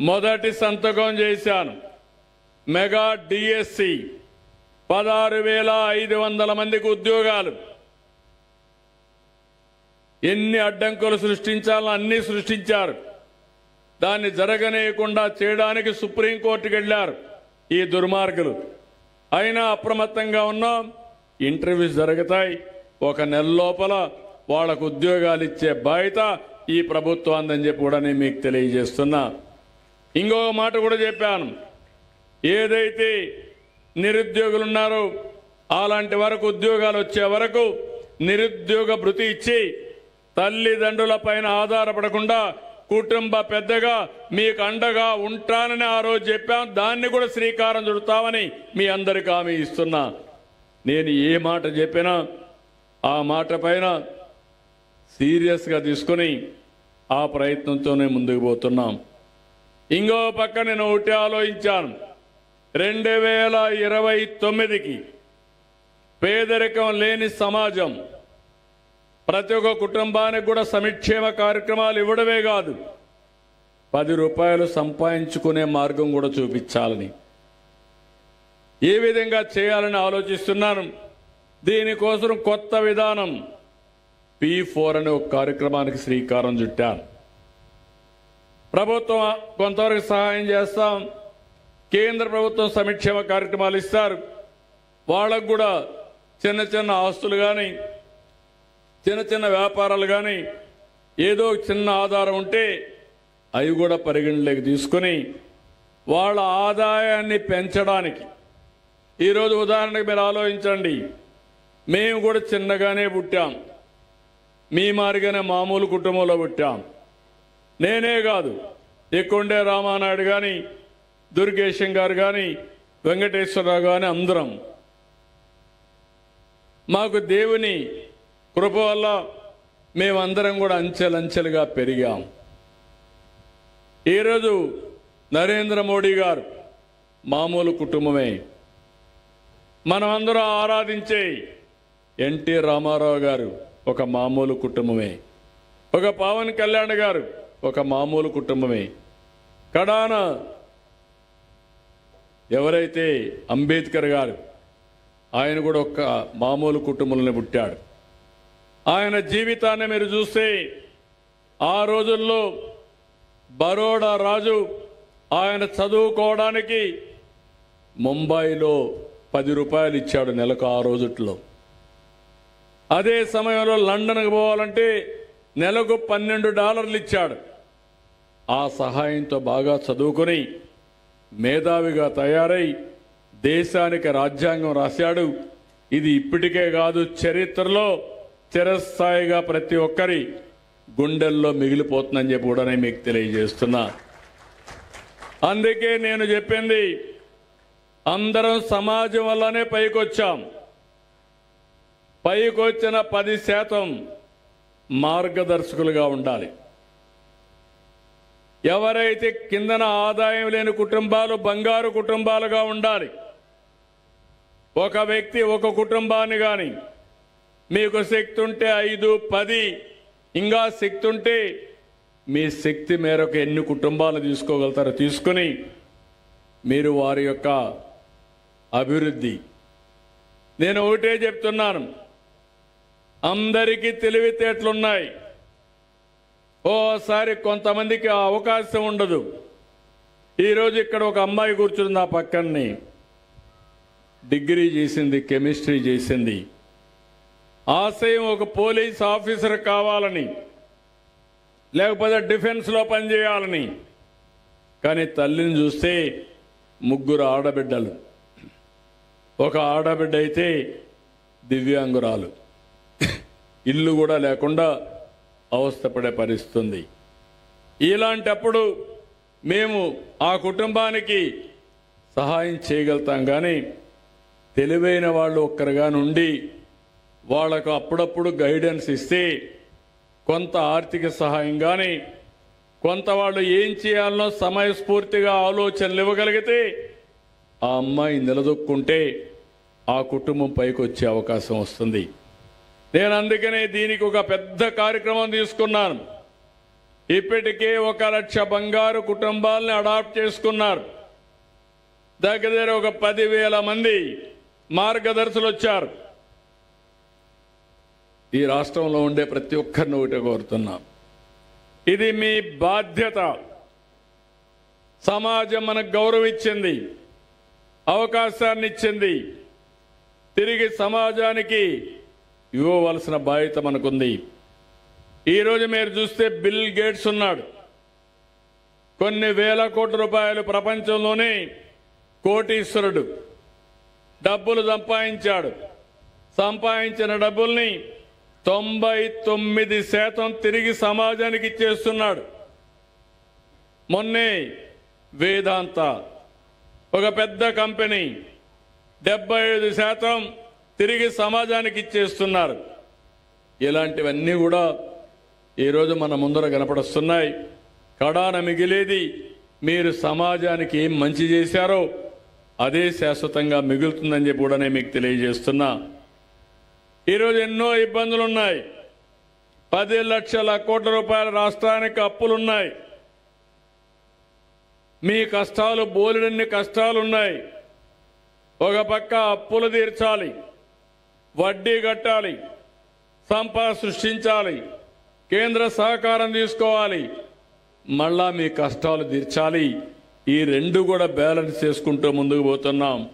మొదటి సంతకం చేశాను. మెగా డిఎస్సి పదహారు వేల ఐదు వందల మందికి ఉద్యోగాలు. ఎన్ని అడ్డంకులు సృష్టించాలో అన్ని సృష్టించారు. దాన్ని జరగనేయకుండా చేయడానికి సుప్రీంకోర్టుకు వెళ్ళారు ఈ దుర్మార్గులు. అయినా అప్రమత్తంగా ఉన్నాం. ఇంటర్వ్యూస్ జరుగుతాయి. ఒక నెల లోపల వాళ్ళకు ఉద్యోగాలు ఇచ్చే బాధ్యత ఈ ప్రభుత్వాన్ని చెప్పి కూడా నేను మీకు తెలియజేస్తున్నా. ఇంకొక మాట కూడా చెప్పాను. ఏదైతే నిరుద్యోగులు ఉన్నారో అలాంటి వరకు ఉద్యోగాలు వచ్చే వరకు నిరుద్యోగ భృతి ఇచ్చి తల్లిదండ్రుల పైన ఆధారపడకుండా కుటుంబ పెద్దగా మీకు అండగా ఉంటానని ఆ రోజు చెప్పాం దాన్ని కూడా శ్రీకారం చుడతామని మీ అందరికి హామీ ఇస్తున్నా. నేను ఏ మాట చెప్పినా ఆ మాట పైన సీరియస్గా తీసుకుని ఆ ప్రయత్నంతోనే ముందుకు పోతున్నాం. ఇంకో పక్క నేను ఒకటి ఆలోచించాను. రెండు వేల ఇరవై తొమ్మిదికి పేదరికం లేని సమాజం. ప్రతి ఒక్క కుటుంబానికి కూడా సమిక్షేమ కార్యక్రమాలు ఇవ్వడమే కాదు పది రూపాయలు సంపాదించుకునే మార్గం కూడా చూపించాలని. ఏ విధంగా చేయాలని ఆలోచిస్తున్నాను? దీనికోసం కొత్త విధానం. పి ఫోర్ అనే ఒక కార్యక్రమానికి శ్రీకారం చుట్టాను. ప్రభుత్వం కొంతవరకు సహాయం చేస్తాం. కేంద్ర ప్రభుత్వం సంక్షేమ కార్యక్రమాలు ఇస్తారు. వాళ్ళకు కూడా చిన్న చిన్న ఆస్తులు కానీ చిన్న చిన్న వ్యాపారాలు కానీ ఏదో చిన్న ఆధారం ఉంటే అవి కూడా పరిగణలోకి తీసుకొని వాళ్ళ ఆదాయాన్ని పెంచడానికి. ఈరోజు ఉదాహరణకు మీరు ఆలోచించండి. మేము కూడా చిన్నగానే పుట్టాం. మీ మారిగానే మామూలు కుటుంబంలో పుట్టాం. నేనే కాదు. ఎక్కుండే రామానాయుడు కానీ దుర్గేశం గారు కానీ వెంకటేశ్వరరావు కానీ అందరం. మాకు దేవుని కృప వల్ల మేమందరం కూడా అంచెలంచెలుగా పెరిగాం. ఈరోజు నరేంద్ర మోడీ గారు మామూలు కుటుంబమే. మనమందరం ఆరాధించే ఎన్టీ రామారావు గారు ఒక మామూలు కుటుంబమే. ఒక పవన్ కళ్యాణ్ గారు ఒక మామూలు కుటుంబమే. కడాన ఎవరైతే అంబేద్కర్ గారు ఆయన కూడా ఒక మామూలు కుటుంబంలో పుట్టాడు. ఆయన జీవితాన్ని మీరు చూస్తే ఆ రోజుల్లో బరోడా రాజు ఆయన చదువుకోవడానికి ముంబైలో పది రూపాయలు ఇచ్చాడు నెలకు ఆ రోజుట్లో. అదే సమయంలో లండన్కి పోవాలంటే నెలకు పన్నెండు డాలర్లు ఇచ్చాడు. ఆ సహాయంతో బాగా చదువుకొని మేధావిగా తయారై దేశానికి రాజ్యాంగం రాశాడు. ఇది ఇప్పటికే కాదు చరిత్రలో చిరస్థాయిగా ప్రతి ఒక్కరి గుండెల్లో మిగిలిపోతుందని చెప్పి కూడా నేను మీకు తెలియజేస్తున్నా. అందుకే నేను చెప్పింది అందరం సమాజం వల్లనే పైకొచ్చాం. పైకొచ్చిన పది శాతం మార్గదర్శకులుగా ఉండాలి. ఎవరైతే కిందన ఆదాయం లేని కుటుంబాలు బంగారు కుటుంబాలుగా ఉండాలి ఒక వ్యక్తి ఒక కుటుంబాన్ని కానీ మీకు శక్తి ఉంటే ఐదు పది ఇంకా శక్తి ఉంటే మీ శక్తి మేరకు ఎన్ని కుటుంబాలు తీసుకోగలుగుతారో తీసుకుని మీరు వారి యొక్క అభివృద్ధి. నేను ఒకటే చెప్తున్నాను. అందరికీ తెలివితేటలున్నాయి. ఓసారి కొంతమందికి అవకాశం ఉండదు. ఈరోజు ఇక్కడ ఒక అమ్మాయి కూర్చుంది నా పక్కన్ని. డిగ్రీ చేసింది కెమిస్ట్రీ చేసింది. ఆశయం ఒక పోలీస్ ఆఫీసర్ కావాలని లేకపోతే డిఫెన్స్లో పనిచేయాలని. కానీ తల్లిని చూస్తే ముగ్గురు ఆడబిడ్డలు. ఒక ఆడబిడ్డ అయితే దివ్యాంగురాలు. ఇల్లు కూడా లేకుండా అవస్థపడే పరిస్థితుంది. ఇలాంటప్పుడు మేము ఆ కుటుంబానికి సహాయం చేయగలుగుతాం కానీ తెలివైన వాళ్ళు ఒక్కరుగా నుండి వాళ్ళకు అప్పుడప్పుడు గైడెన్స్ ఇస్తే కొంత ఆర్థిక సహాయం కానీ కొంత వాళ్ళు ఏం చేయాలనో సమయస్ఫూర్తిగా ఆలోచనలు ఇవ్వగలిగితే ఆ అమ్మాయి నిలదొక్కుంటే ఆ కుటుంబం పైకి వచ్చే అవకాశం వస్తుంది. నేను అందుకనే దీనికి ఒక పెద్ద కార్యక్రమం తీసుకున్నాను. ఇప్పటికే ఒక లక్ష బంగారు కుటుంబాలని అడాప్ట్ చేసుకున్నారు. దగ్గర దగ్గర ఒక పదివేల మంది మార్గదర్శులు వచ్చారు. ఈ రాష్ట్రంలో ఉండే ప్రతి ఒక్కరిని ఒకటి కోరుతున్నాం. ఇది మీ బాధ్యత. సమాజం మనకు గౌరవం ఇచ్చింది అవకాశాన్ని ఇచ్చింది. తిరిగి సమాజానికి ఇవ్వవలసిన బాధ్యత మనకుంది. ఈరోజు మీరు చూస్తే బిల్ గేట్స్ ఉన్నాడు. కొన్ని వేల కోట్ల రూపాయలు ప్రపంచంలోనే కోటీశ్వరుడు. డబ్బులు సంపాదించాడు. సంపాదించిన డబ్బుల్ని తొంభై తొమ్మిది శాతం తిరిగి సమాజానికి ఇచ్చేస్తున్నాడు. మొన్నే వేదాంత ఒక పెద్ద కంపెనీ డెబ్బై ఐదు శాతం తిరిగి సమాజానికి ఇచ్చేస్తున్నారు. ఇలాంటివన్నీ కూడా ఈరోజు మన ముందర కనపడుస్తున్నాయి. కడాన మిగిలేది మీరు సమాజానికి ఏం మంచి చేశారో అదే శాశ్వతంగా మిగులుతుందని చెప్పి కూడా నేను మీకు తెలియజేస్తున్నా. ఈరోజు ఎన్నో ఇబ్బందులు ఉన్నాయి పది లక్షల కోట్ల రూపాయల రాష్ట్రానికి అప్పులున్నాయి. మీ కష్టాలు బోలెడన్ని కష్టాలున్నాయి. ఒక పక్క అప్పులు తీర్చాలి. వడ్డీ కట్టాలి సంపద సృష్టించాలి కేంద్ర సహకారం తీసుకోవాలి. మళ్ళా మీ కష్టాలు తీర్చాలి. ఈ రెండు కూడా బ్యాలెన్స్ చేసుకుంటూ ముందుకు పోతున్నాం.